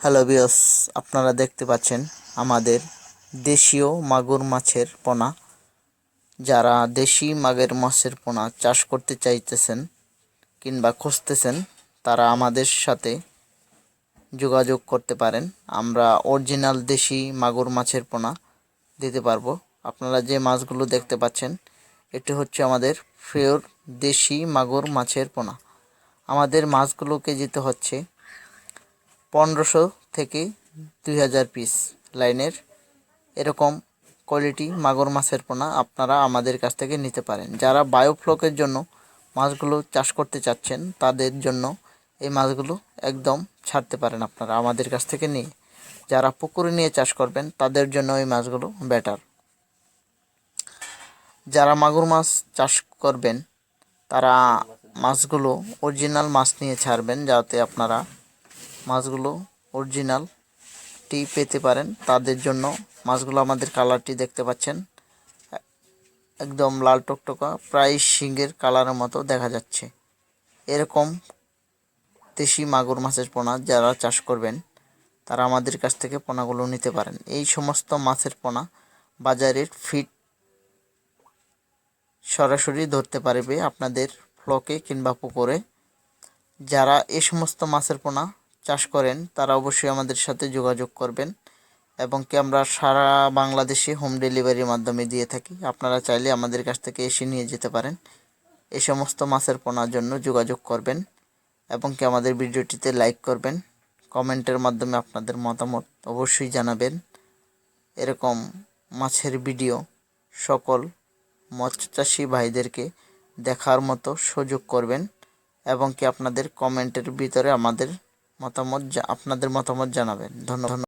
Hello বিয়স আপনারা দেখতে পাচ্ছেন আমাদের দেশীয় মাগুর মাছের পোনা। যারা দেশি মাগুর মাছের পোনা চাষ করতে চাইতেছেন কিংবা খুঁজতেছেন, তারা আমাদের সাথে যোগাযোগ করতে পারেন। আমরা অরিজিনাল দেশি মাগুর মাছের পোনা দিতে পারব। আপনারা যে মাছগুলো দেখতে পাচ্ছেন, এটি হচ্ছে আমাদের ফিওর দেশি মাগুর মাছের পোনা। আমাদের মাছগুলো কেজিতে হচ্ছে পনেরোশো থেকে দুই হাজার পিস লাইনের এরকম কোয়ালিটি মাগুর মাছের পোনা আপনারা আমাদের কাছ থেকে নিতে পারেন। যারা বায়োফ্লকের জন্য মাছগুলো চাষ করতে চাচ্ছেন, তাদের জন্য এই মাছগুলো একদম ছাড়তে পারেন আপনারা আমাদের কাছ থেকে নিয়ে। যারা পুকুরে নিয়ে চাষ করবেন, তাদের জন্য এই মাছগুলো বেটার যারা মাগুর মাছ চাষ করবেন, তারা মাছগুলো অরিজিনাল মাছ নিয়ে ছাড়বেন, যাতে আপনারা মাছগুলো অরিজিনালটি পেতে পারেন। তাদের জন্য মাছগুলো আমাদের কালারটি দেখতে পাচ্ছেন। একদম লাল টকটকা, প্রায় শিঙের কালারের মতো দেখা যাচ্ছে। এরকম দেশি মাগুর মাছের পোনা যারা চাষ করবেন, তারা আমাদের কাছ থেকে পোনাগুলো নিতে পারেন। এই সমস্ত মাছের পোনা বাজারের ফিট সরাসরি ধরতে পারবে আপনাদের ফ্লকে কিংবা পুকুরে। যারা এই সমস্ত মাছের পোনা চাষ করেন, তারা অবশ্যই আমাদের সাথে যোগাযোগ করবেন এবং কি আমরা সারা বাংলাদেশে হোম ডেলিভারির মাধ্যমে দিয়ে থাকি। আপনারা চাইলে আমাদের কাছ থেকে এসে নিয়ে যেতে পারেন। এই সমস্ত মাছের পোনার জন্য যোগাযোগ করবেন এবং কি আমাদের ভিডিওটিতে লাইক করবেন। কমেন্টের মাধ্যমে আপনাদের মতামত অবশ্যই জানাবেন। এরকম মাছের ভিডিও সকল মৎস্যচাষী ভাইদেরকে দেখার মতো সুযোগ করবেন এবং কি আপনাদের কমেন্টের ভিতরে আমাদের মতামত আপনাদের মতামত জানাবেন। ধন্যবাদ।